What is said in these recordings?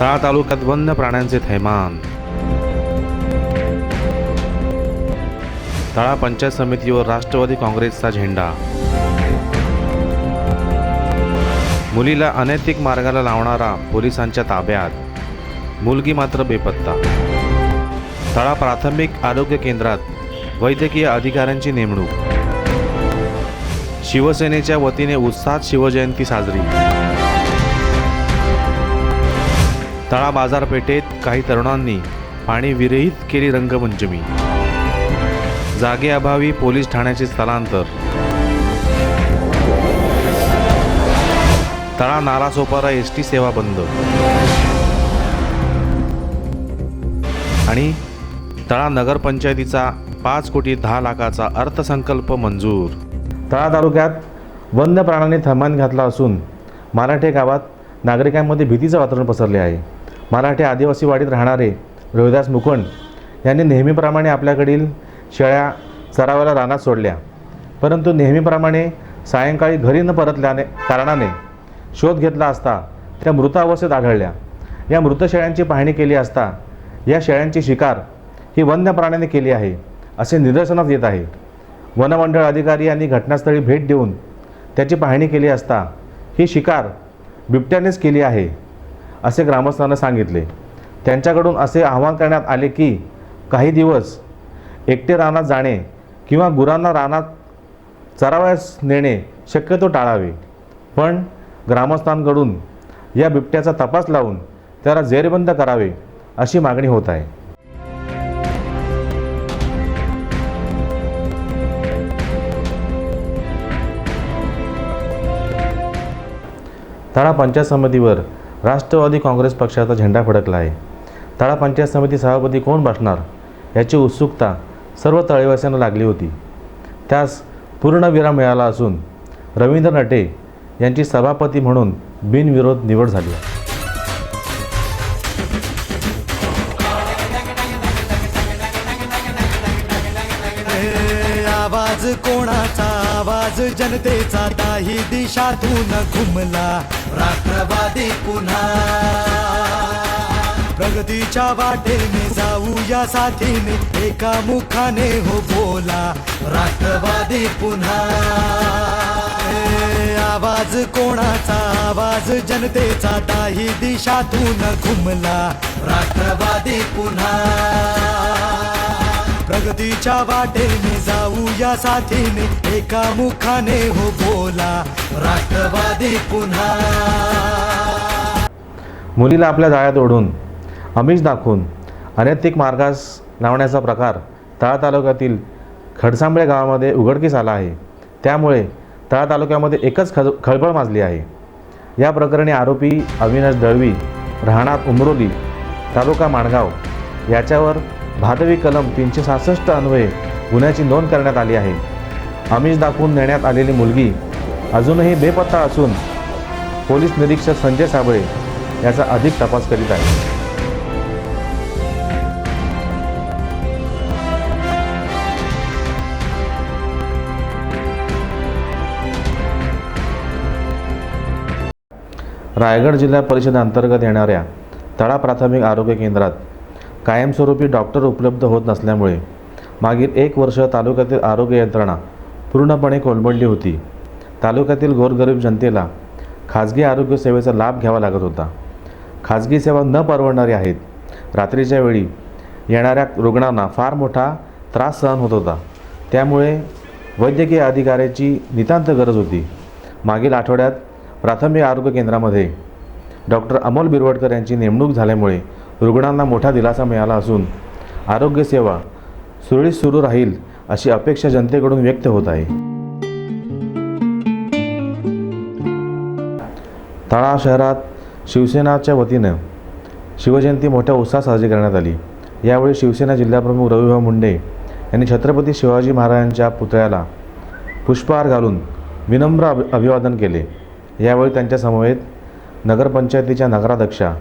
तळा तालुक्यात वन्य प्राण्यांचे थैमान. तळा पंचायत समितीवर राष्ट्रवादी काँग्रेसचा झेंडा. मुलीला अनैतिक मार्गाला लावणारा पोलिसांच्या ताब्यात. मुलगी मात्र बेपत्ता. तळा प्राथमिक आरोग्य केंद्रात वैद्यकीय अधिकाऱ्यांची नेमणूक. शिवसेनेच्या वतीने उत्साहात शिवजयंती साजरी. तळा बाजारपेठेत काही तरुणांनी पाणी विरहित केली रंगपंचमी जागेअभावी पोलीस ठाण्याचे स्थलांतर. तळा नालासोपारा एस टी सेवा बंद. आणि तळा नगरपंचायतीचा पाच कोटी दहा लाखाचा अर्थसंकल्प मंजूर. तळा तालुक्यात वन्य प्राण्यांनी थैमान घातला असून मराठे गावात नागरिकांमध्ये भीतीचं वातावरण पसरले आहे. मराठे आदिवासी वाडीत राहणारे रोहिदास मुकुंड यांनी नेहमीप्रमाणे आपल्याकडील शेळ्या चराव्याला रानात सोडल्या. परंतु नेहमीप्रमाणे सायंकाळी घरी न परतल्याने कारणाने शोध घेतला असता त्या मृतावस्थेत आढळल्या. या मृत शेळ्यांची पाहणी केली असता या शेळ्यांची शिकार ही वन्य प्राण्याने केली आहे असे निदर्शनास येत आहे. वनमंडळ अधिकारी यांनी घटनास्थळी भेट देऊन त्याची पाहणी केली असता ही शिकार बिबट्यानेच केली आहे. असे ग्रामस्थांना सांगितले. त्यांच्याकडून असे आवाहन करण्यात आले की काही दिवस एकटे रानात जाणे किंवा गुरांना रानात चरावयास नेणे शक्यतो टाळावे. पण ग्रामस्थांकडून या बिबट्याचा तपास लावून त्याला जेरबंद करावे अशी मागणी होत आहे. तळा पंचायत समितीवर राष्ट्रवादी काँग्रेस पक्षाचा झेंडा फडकला आहे. तळा पंचायत समिती सभापती कोण बसणार? याची उत्सुकता सर्व तळेवासियांना लागली होती. त्यास पूर्ण विराम मिळाला असून रवींद्र नटे यांची सभापती म्हणून बिनविरोध निवड झाली आहे. हो आवाज कोणाचा आवाज? जनतेचा ताही दिशातून घुमला. राष्ट्रवादी पुन्हा. प्रगतीच्या वाटेने जाऊ या साथीने एका मुखाने हो बोला. राष्ट्रवादी पुन्हा. आवाज कोणाचा आवाज? जनतेचा ताही दिशातून घुमला. राष्ट्रवादी पुन्हा. प्रगतीच्या वाटेने जाऊया साथीने. एका मुखाने हो बोला राष्ट्रवादी पुन्हा. मुलीला आपल्या जाळ्यात ओढून अमिष दाखवून अनैतिक मार्गास लावण्याचा प्रकार तळा तालुक्यातील खडसांबळे गावामध्ये उघडकीस आला आहे. त्यामुळे तळा तालुक्यामध्ये एकच खळ खळबळ माजली आहे. या प्रकरणी आरोपी अविनाश दळवी राहणार उमरोली तालुका माणगाव याच्यावर भादवी कलम तीनशे सहासष्ट अन्वये गुन्ह्याची नोंद करण्यात आली आहे. आमिष दाखवून नेण्यात आलेली मुलगी अजूनही बेपत्ता असून पोलीस निरीक्षक संजय साबळे याचा अधिक तपास करीत आहे रायगड जिल्हा परिषद अंतर्गत येणाऱ्या तळा प्राथमिक आरोग्य केंद्रात कायमस्वरूपी डॉक्टर उपलब्ध होत नसल्यामुळे मागील एक वर्ष तालुक्यातील आरोग्य यंत्रणा पूर्णपणे कोलमडली होती. तालुक्यातील गोरगरीब जनतेला खाजगी आरोग्य सेवेचा लाभ घ्यावा लागत होता. खाजगी सेवा न परवडणारी आहेत. रात्रीच्या वेळी येणाऱ्या रुग्णांना फार मोठा त्रास सहन होत होता. त्यामुळे वैद्यकीय अधिकाऱ्याची नितांत गरज होती. मागील आठवड्यात प्राथमिक आरोग्य केंद्रामध्ये डॉक्टर अमोल बिरवडकर यांची नेमणूक झाल्यामुळे रुग्णांना मोठा दिलासा मिळाला असून आरोग्यसेवा सुरळीत सुरू राहील अशी अपेक्षा जनतेकडून व्यक्त होत आहे. तळा शहरात शिवसेनाच्या वतीनं शिवजयंती मोठ्या उत्साहात साजरी करण्यात आली. यावेळी शिवसेना जिल्हाप्रमुख रविभाऊ मुंडे यांनी छत्रपती शिवाजी महाराजांच्या पुतळ्याला पुष्पहार घालून विनम्र अभि अभिवादन केले. यावेळी त्यांच्या समवेत नगरपंचायतीच्या नगराध्यक्षा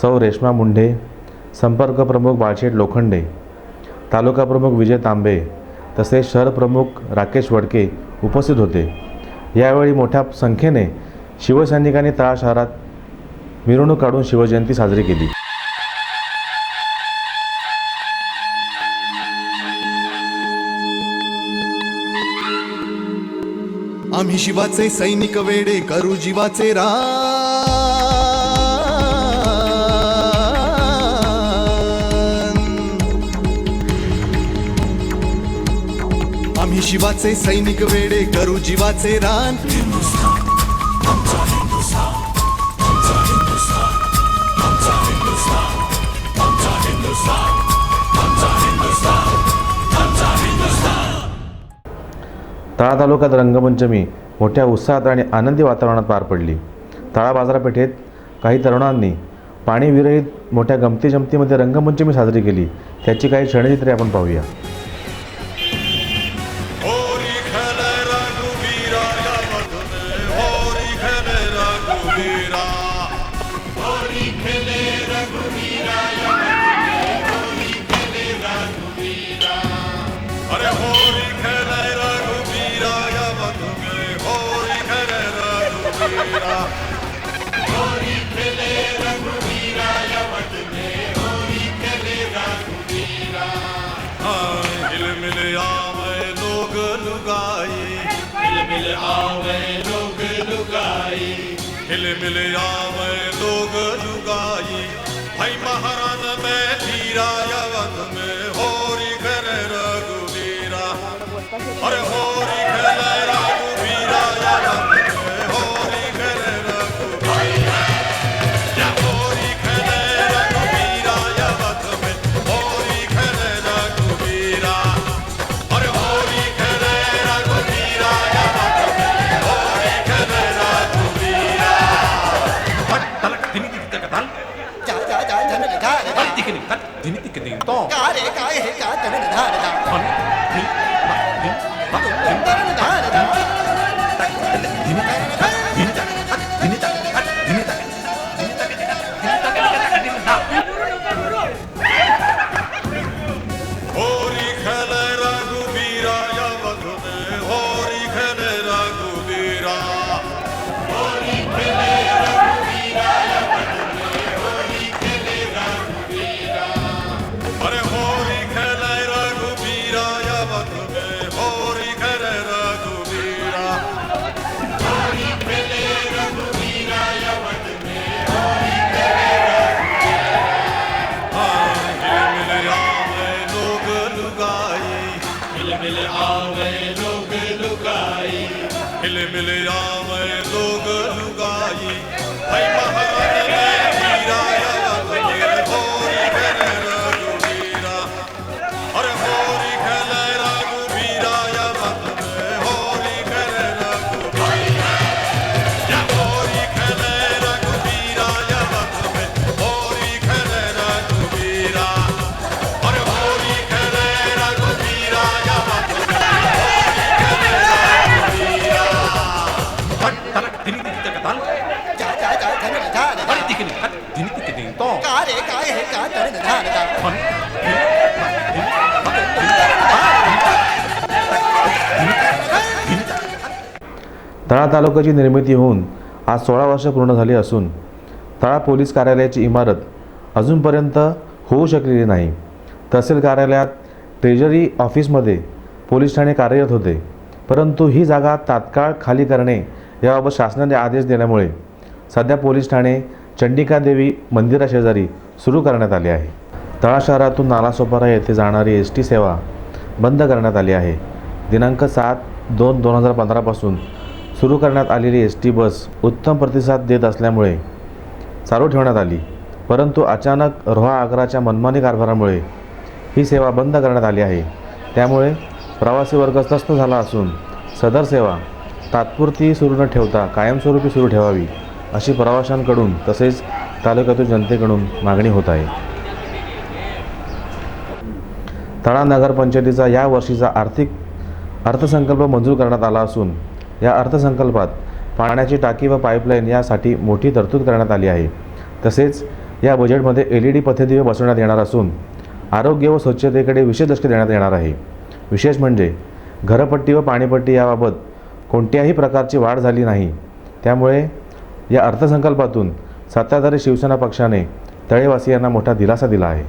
सौ रेश्मा मुंढे संपर्क प्रमुख बाळशेठ लोखंडे तालुका प्रमुख विजय तांबे तसेच शहर प्रमुख राकेश वडके उपस्थित होते. यावेळी मोठ्या संख्येने शिवसैनिकांनी तळा शहरात मिरवणूक काढून शिवजयंती साजरी केली. आम्ही शिवाचे सैनिक वेडे करू जीवाचे रा आम्ही शिवाचे सैनिक वेडे करू जीवाचे रान. तळा तालुक्यात रंगपंचमी मोठ्या उत्साहात आणि आनंदी वातावरणात पार पडली. तळा बाजारपेठेत काही तरुणांनी पाणीविरहित मोठ्या गमती जमतीमध्ये रंगपंचमी साजरी केली. त्याची काही क्षणचित्रे आपण पाहूया. मिल आवे लोग लुगाई। हिल मिल आवे लोग लुगाई। हिल मिल आवे लोग लुगाई। भाई महाराज में धीरा यवन में होरी करे रघुवीरा। अरे होरी Dimitri Kadinto. Kare, kare, kare, kare, kare, kare, kare. तळा तालुक्याची निर्मिती होऊन आज सोळा वर्ष पूर्ण झाली असून तळा पोलीस कार्यालयाची इमारत अजूनपर्यंत होऊ शकलेली नाही. तहसील कार्यालयात ट्रेजरी ऑफिसमध्ये पोलीस ठाणे कार्यरत होते. परंतु ही जागा तात्काळ खाली करणे याबाबत शासनाने आदेश दिल्यामुळे सध्या पोलीस ठाणे चंडिकादेवी मंदिराशेजारी सुरू करण्यात आले आहे. तळा शहरातून नालासोपारा येथे जाणारी एस टी सेवा बंद करण्यात आली आहे. दिनांक सात दोन दोन हजार पंधरापासून सुरू करण्यात आलेली एस टी बस उत्तम प्रतिसाद देत असल्यामुळे चालू ठेवण्यात आली. परंतु अचानक रोहा आग्राच्या मनमानी कारभारामुळे ही सेवा बंद करण्यात आली आहे. त्यामुळे प्रवासी वर्ग त्रस्त झाला असून सदर सेवा तात्पुरती सुरू न ठेवता कायमस्वरूपी सुरू ठेवावी अशी प्रवाशांकडून तसेच तालुक्यातील जनतेकडून मागणी होत आहे. तळा नगरपंचायतीचा या वर्षीचा आर्थिक अर्थसंकल्प मंजूर करण्यात आला असून या अर्थसंकल्पात पाण्याची टाकी व पाईपलाईन यासाठी मोठी तरतूद करण्यात आली आहे. तसेच या बजेटमध्ये एल ई डी पथदिवे बसवण्यात येणार असून आरोग्य व स्वच्छतेकडे विशेष लक्ष देण्यात येणार आहे. विशेष म्हणजे घरपट्टी व पाणीपट्टी याबाबत कोणत्याही प्रकारची वाढ झाली नाही. त्यामुळे या अर्थसंकल्पातून सत्ताधारी शिवसेना पक्षाने तळेवासियांना मोठा दिलासा दिला आहे.